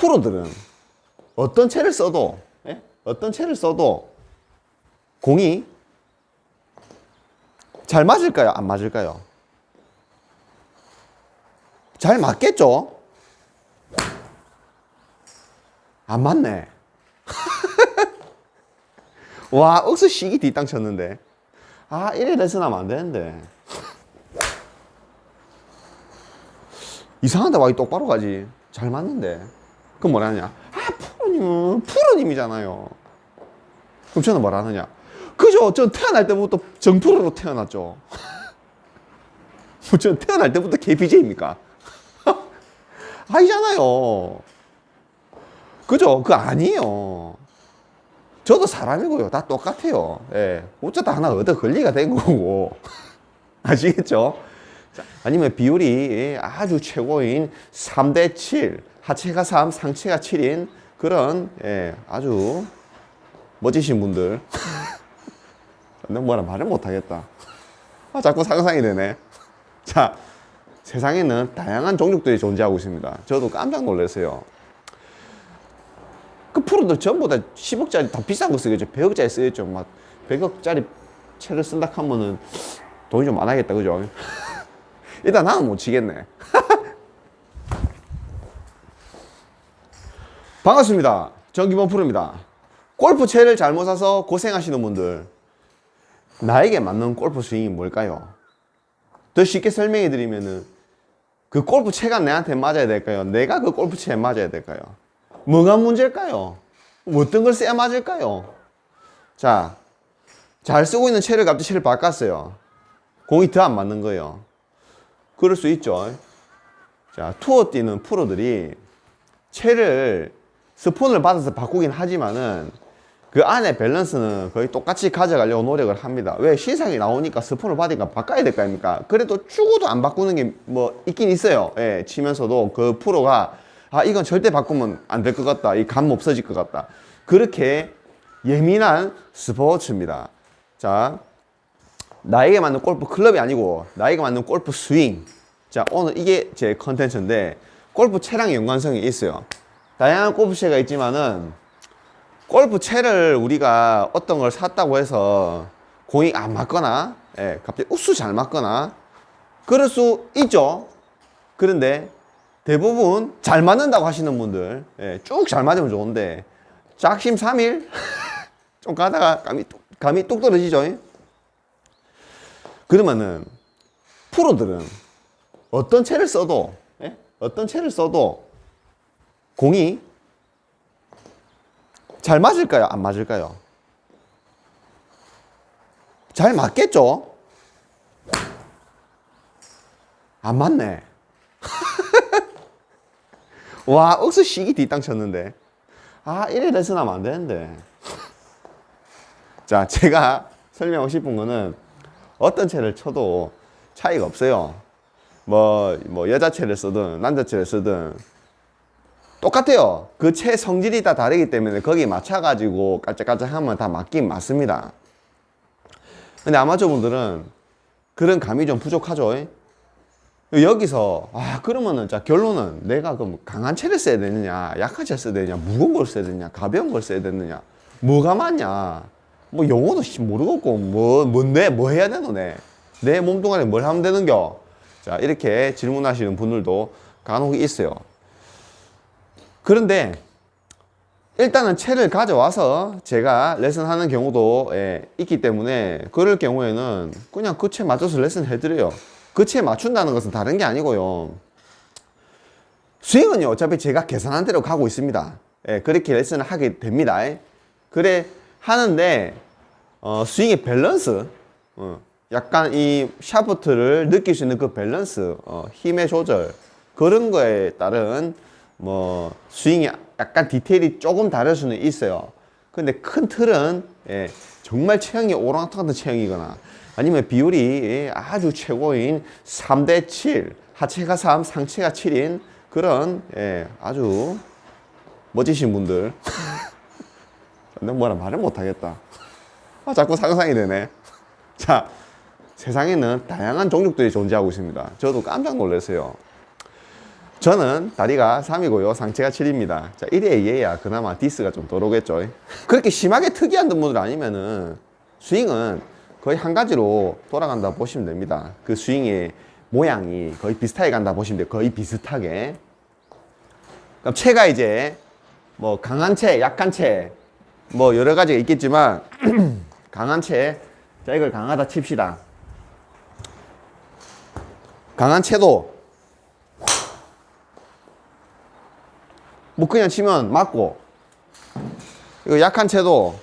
프로들은 어떤 채를 써도 예? 어떤 채를 써도 공이 잘 맞을까요? 안 맞을까요? 잘 맞겠죠? 안 맞네. 와, 억수 시기 뒷땅 쳤는데. 아, 이래 레슨 하면 안 되는데. 이상한데 와, 이 똑바로 가지. 잘 맞는데. 그럼 뭐라 하냐? 아, 프로님은 프로님이잖아요. 그럼 저는 뭐라 하느냐? 그죠? 전 태어날 때부터 정프로로 태어났죠. 뭐전 태어날 때부터 KPJ입니까? 아니잖아요. 그죠? 그 아니에요. 저도 사람이고요. 다 똑같아요. 예. 어쩌다 하나 얻어 걸리가 된 거고. 아시겠죠? 자, 아니면 비율이 예, 아주 최고인 3대 7, 하체가 3, 상체가 7인 그런 예, 아주 멋지신 분들. 내가 뭐라 말을 못하겠다. 아, 자꾸 상상이 되네. 자, 세상에는 다양한 종족들이 존재하고 있습니다. 저도 깜짝 놀랐어요. 그 프로들 전부 다 10억짜리 더 비싼 거 쓰겠죠. 100억짜리 쓰겠죠. 막 100억짜리 채를 쓴다 하면은 돈이 좀 많아야겠다. 그죠? 일단 나는 못 치겠네. 반갑습니다. 정기범 프로입니다. 골프 채를 잘못 사서 고생하시는 분들, 나에게 맞는 골프 스윙이 뭘까요? 더 쉽게 설명해 드리면은 그 골프 채가 내한테 맞아야 될까요? 내가 그 골프 채에 맞아야 될까요? 뭐가 문제일까요? 어떤 걸 써야 맞을까요? 자, 잘 쓰고 있는 채를 갑자기 채를 바꿨어요. 공이 더 안 맞는 거예요. 그럴 수 있죠. 자, 투어 뛰는 프로들이 채를 스폰을 받아서 바꾸긴 하지만은 그 안에 밸런스는 거의 똑같이 가져가려고 노력을 합니다. 왜? 시상이 나오니까 스폰을 받으니까 바꿔야 될 거 아닙니까? 그래도 죽어도 안 바꾸는 게 뭐 있긴 있어요. 예, 치면서도 그 프로가 아, 이건 절대 바꾸면 안 될 것 같다. 이 감 없어질 것 같다. 그렇게 예민한 스포츠입니다. 자, 나에게 맞는 골프 클럽이 아니고 나에게 맞는 골프 스윙. 자, 오늘 이게 제 컨텐츠인데 골프 채랑 연관성이 있어요. 다양한 골프 채가 있지만은 골프 채를 우리가 어떤 걸 샀다고 해서 공이 안 맞거나 예, 갑자기 우수 잘 맞거나 그럴 수 있죠. 그런데 대부분 잘 맞는다고 하시는 분들 예, 쭉 잘 맞으면 좋은데 작심 삼일 좀 가다가 감이, 뚝- 감이 뚝 떨어지죠. 그러면은 프로들은 어떤 채를 써도 예? 어떤 채를 써도 공이 잘 맞을까요? 안 맞을까요? 잘 맞겠죠? 안 맞네. 와, 억수 시기 뒷땅 쳤는데. 아, 이래 레슨하면 안 되는데. 자, 제가 설명하고 싶은 거는 어떤 채를 쳐도 차이가 없어요. 뭐, 뭐, 여자 채를 쓰든, 남자 채를 쓰든, 똑같아요. 그 채 성질이 다 다르기 때문에 거기에 맞춰가지고 깔짝깔짝 하면 다 맞긴 맞습니다. 근데 아마추어 분들은 그런 감이 좀 부족하죠. 여기서, 아, 그러면은, 자, 결론은 내가 그럼 강한 채를 써야 되느냐, 약한 채를 써야 되느냐, 무거운 걸 써야 되느냐, 가벼운 걸 써야 되느냐, 뭐가 맞냐. 뭐 용어도 씨 모르겠고, 뭐, 뭔데, 뭐 해야 되노, 내. 내 몸뚱아리 뭘 하면 되는겨? 자, 이렇게 질문하시는 분들도 간혹 있어요. 그런데 일단은 채를 가져와서 제가 레슨하는 경우도 예, 있기 때문에 그럴 경우에는 그냥 그 채 맞춰서 레슨 해드려요. 그 채 맞춘다는 것은 다른 게 아니고요. 스윙은요, 어차피 제가 계산한 대로 가고 있습니다. 예, 그렇게 레슨을 하게 됩니다. 예. 그래, 하는데, 어, 스윙의 밸런스, 어, 약간 이 샤프트를 느낄 수 있는 그 밸런스, 어, 힘의 조절, 그런 거에 따른 뭐 스윙이 약간 디테일이 조금 다를 수는 있어요. 근데 큰 틀은 예, 정말 체형이 오랑우탄 체형이거나 아니면 비율이 예, 아주 최고인 3대 7, 하체가 3, 상체가 7인 그런 예, 아주 멋지신 분들. 내가 뭐라 말을 못하겠다. 아, 자꾸 상상이 되네. 자, 세상에는 다양한 종족들이 존재하고 있습니다. 저도 깜짝 놀랐어요. 저는 다리가 3이고요. 상체가 7입니다. 자, 이래야 얘야 그나마 디스가 좀 덜오겠죠. 그렇게 심하게 특이한 분들 아니면은 스윙은 거의 한 가지로 돌아간다 보시면 됩니다. 그 스윙의 모양이 거의 비슷하게 간다 보시면 돼요. 거의 비슷하게. 그럼 체가 이제 뭐 강한 체, 약한 체, 뭐 여러 가지가 있겠지만 강한 체, 자 이걸 강하다 칩시다. 강한 체도 뭐 그냥 치면 맞고. 이거 약한 채도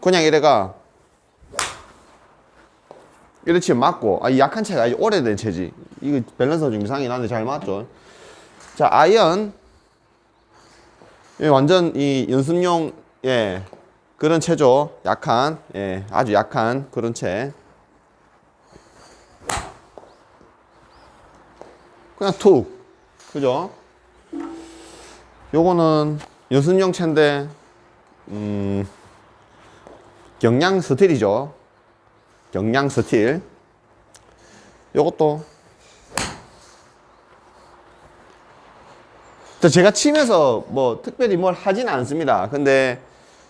그냥 이래가 이래 치면 맞고. 아, 이 약한 채가 아주 오래된 채지. 이거 밸런스가 좀 이상이 나는데 잘 맞죠. 자 아이언. 이 완전 이 연습용 예 그런 채죠. 약한 예 아주 약한 그런 채 그냥 툭. 그죠? 요거는 연습용 채인데 음 경량 스틸이죠. 경량 스틸. 요것도. 저 제가 치면서 뭐 특별히 뭘 하진 않습니다. 근데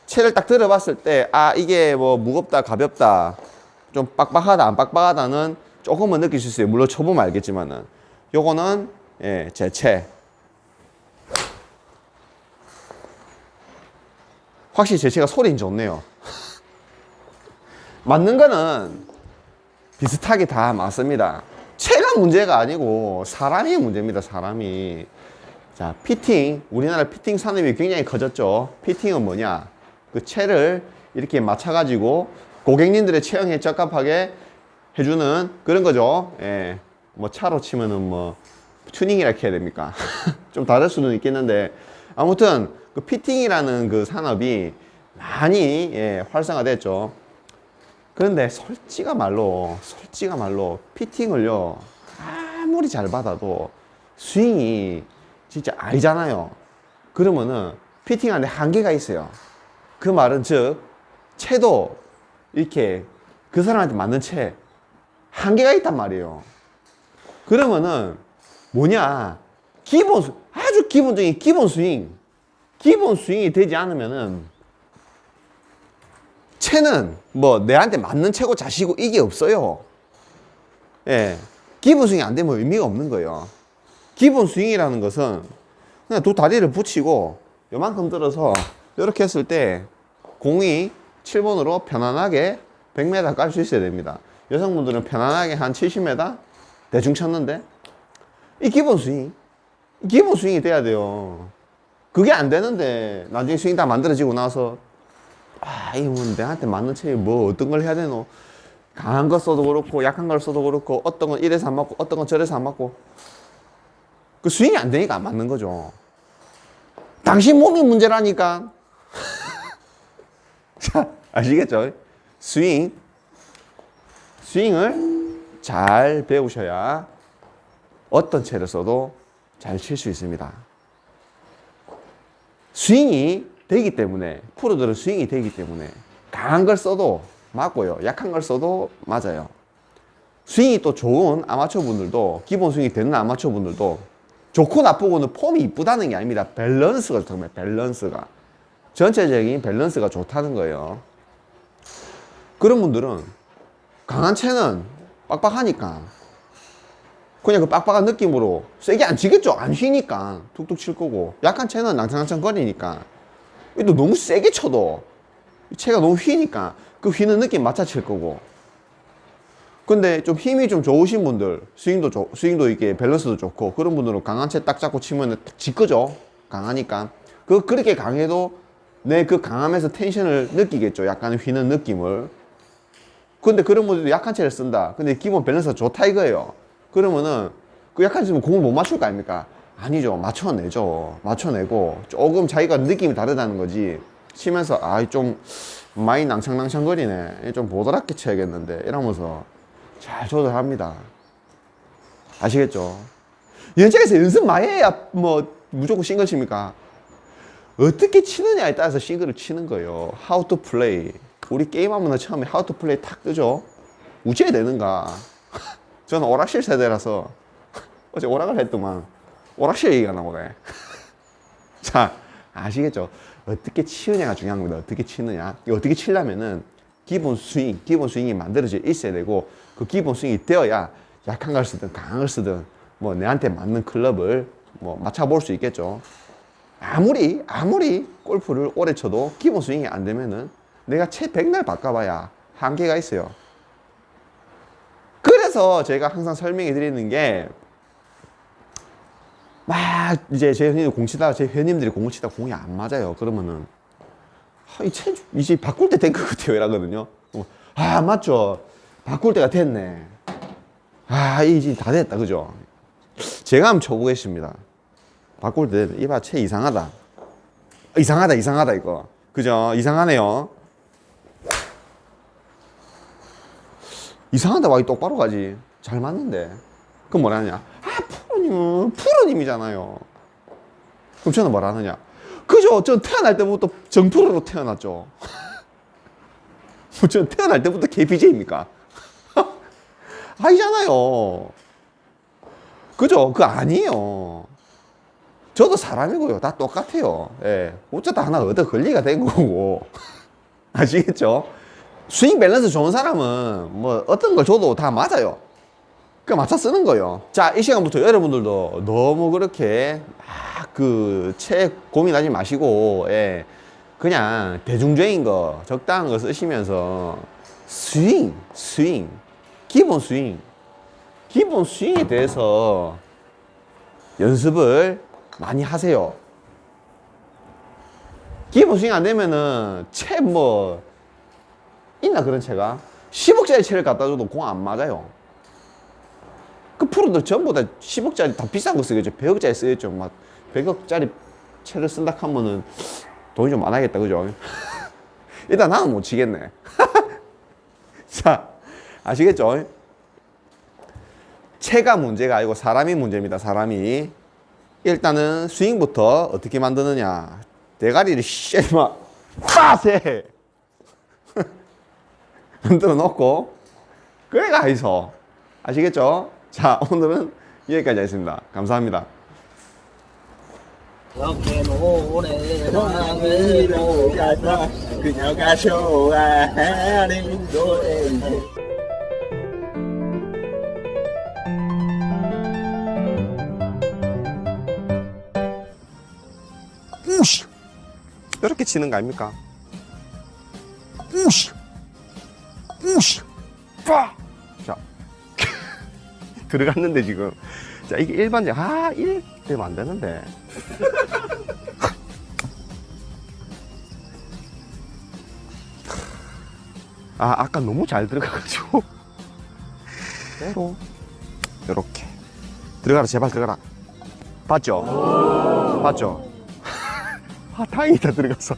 채를 딱 들어봤을 때 아 이게 뭐 무겁다 가볍다 좀 빡빡하다 안 빡빡하다는 조금은 느낄 수 있어요. 물론 쳐보면 알겠지만은 요거는 예, 제채. 확실히 제채가 소리는 좋네요. 맞는 거는 비슷하게 다 맞습니다. 채가 문제가 아니고 사람이 문제입니다 사람이. 자 피팅. 우리나라 피팅 산업이 굉장히 커졌죠. 피팅은 뭐냐? 그 채를 이렇게 맞춰 가지고 고객님들의 체형에 적합하게 해주는 그런 거죠. 예. 뭐 차로 치면은 뭐 튜닝이라 해야 됩니까? 좀 다를 수는 있겠는데 아무튼 그 피팅이라는 그 산업이 많이 예, 활성화됐죠. 그런데 솔직한 말로 솔직한 말로 피팅을요 아무리 잘 받아도 스윙이 진짜 아니잖아요. 그러면은 피팅하는데 한계가 있어요. 그 말은 즉 채도 이렇게 그 사람한테 맞는 채 한계가 있단 말이에요. 그러면은 뭐냐? 기본 스- 아주 기본적인 기본 스윙. 기본 스윙이 되지 않으면은 채는 뭐 내한테 맞는 채고 자시고 이게 없어요. 예. 기본 스윙이 안 되면 의미가 없는 거예요. 기본 스윙이라는 것은 그냥 두 다리를 붙이고 요만큼 들어서 이렇게 했을 때 공이 7번으로 편안하게 100m 깔 수 있어야 됩니다. 여성분들은 편안하게 한 70m 대충 쳤는데? 이 기본 스윙. 이 기본 스윙이 돼야 돼요. 그게 안 되는데 나중에 스윙 다 만들어지고 나서 아 이거 뭐 내한테 맞는 체뭐 어떤 걸 해야 되노? 강한 거 써도 그렇고 약한 걸 써도 그렇고 어떤 건 이래서 안 맞고 어떤 건 저래서 안 맞고. 그 스윙이 안 되니까 안 맞는 거죠. 당신 몸이 문제라니까. 자 아시겠죠? 스윙. 스윙을 잘 배우셔야 어떤 채를 써도 잘 칠 수 있습니다. 스윙이 되기 때문에 프로들은 스윙이 되기 때문에 강한 걸 써도 맞고요. 약한 걸 써도 맞아요. 스윙이 또 좋은 아마추어 분들도 기본 스윙이 되는 아마추어 분들도 좋고 나쁘고는 폼이 이쁘다는 게 아닙니다. 밸런스가 거예요. 밸런스가 전체적인 밸런스가 좋다는 거예요. 그런 분들은 강한 채는 빡빡하니까. 그냥 그 빡빡한 느낌으로 세게 안 치겠죠? 안 휘니까. 툭툭 칠 거고. 약한 채는 낭창낭창 거리니까. 또 너무 세게 쳐도 이 채가 너무 휘니까 그 휘는 느낌 맞춰 칠 거고. 근데 좀 힘이 좀 좋으신 분들 스윙도 좋 스윙도 이게 밸런스도 좋고 그런 분들은 강한 채 딱 잡고 치면 지거죠? 강하니까. 그 그렇게 강해도 내 그 강함에서 텐션을 느끼겠죠? 약간 휘는 느낌을 근데 그런 분들도 약한 채를 쓴다. 근데 기본 밸런스가 좋다 이거예요. 그러면은 그 약한 채면 공을 못 맞출 거 아닙니까? 아니죠. 맞춰내죠. 맞춰내고 조금 자기가 느낌이 다르다는 거지. 치면서 아, 좀 많이 낭창낭창거리네. 좀 보드랍게 쳐야겠는데. 이러면서 잘 조절합니다. 아시겠죠? 연장에서 연습 많이 해야 뭐 무조건 싱글 칩니까? 어떻게 치느냐에 따라서 싱글을 치는 거예요. How to play. 우리 게임하면 처음에 How to play 탁 뜨죠. 우째야 되는가? 저는 오락실 세대라서 어제 오락을 했더만 오락실 얘기가 나오네. 자, 아시겠죠? 어떻게 치느냐가 중요한 겁니다. 어떻게 치느냐. 이 어떻게 치려면은 기본 스윙, 기본 스윙이 만들어져 있어야 되고 그 기본 스윙이 되어야 약한 걸 쓰든 강한 걸 쓰든 뭐 내한테 맞는 클럽을 뭐 맞춰볼 수 있겠죠. 아무리 아무리 골프를 오래 쳐도 기본 스윙이 안 되면은 내가 채 백날 바꿔봐야 한계가 있어요. 그래서 제가 항상 설명해 드리는 게 막 이제 제 회원님 공 치다가 제 회원님들이 공을 치다가 공이 안 맞아요. 그러면은 아, 이 체, 이제 바꿀 때 된 것 같아요. 이러거든요. 어, 아, 맞죠. 바꿀 때가 됐네. 아, 이제 다 됐다. 그죠? 제가 한번 쳐보겠습니다. 바꿀 때, 이봐, 채 이상하다. 이상하다, 이상하다, 이거. 그죠? 이상하네요. 이상하다, 와, 이 똑바로 가지. 잘 맞는데. 그럼 뭐라 하냐? 아, 프로님, 프로님이잖아요. 그럼 저는 뭐라 하느냐? 그죠? 전 태어날 때부터 정프로로 태어났죠. 전 태어날 때부터 KPJ입니까? 아니잖아요. 그죠? 그거 아니에요. 저도 사람이고요. 다 똑같아요. 예. 어쩌다 하나 얻어 걸리가 된 거고. 아시겠죠? 스윙 밸런스 좋은 사람은 뭐 어떤 걸 줘도 다 맞아요. 그 맞춰 쓰는 거예요. 자, 이 시간부터 여러분들도 너무 그렇게 막그채 고민하지 마시고, 예. 그냥 대중적인 거, 적당한 거 쓰시면서 스윙, 스윙, 기본 스윙, 기본 스윙에 대해서 연습을 많이 하세요. 기본 스윙 안 되면은 채뭐 있나 그런 채가 10억짜리 채를 갖다 줘도 공 안 맞아요. 그 프로들 전부 다 10억짜리 다 비싼 거 쓰겠죠. 100억짜리 쓰겠죠. 막 100억짜리 채를 쓴다 하면은 돈이 좀 많아야겠다. 그죠? 일단 나는 못 치겠네. 자, 아시겠죠? 채가 문제가 아니고 사람이 문제입니다. 사람이. 일단은 스윙부터 어떻게 만드느냐. 대가리를 씨막 빠세 흔들어 놓고 그래가 해서 아시겠죠? 자 오늘은 여기까지 하겠습니다. 감사합니다. 이렇게 노래 방으로 가자 그녀가 좋아하는 노래 우시 이렇게 치는 거 아닙니까? 들어갔는데 지금. 자 이게 일반적 아 1 되면 안 되는데. 아 아까 너무 잘 들어가가지고. 대로 이렇게. 들어가라 제발 들어가라. 봤죠? 봤죠? 아 다행이다 들어갔어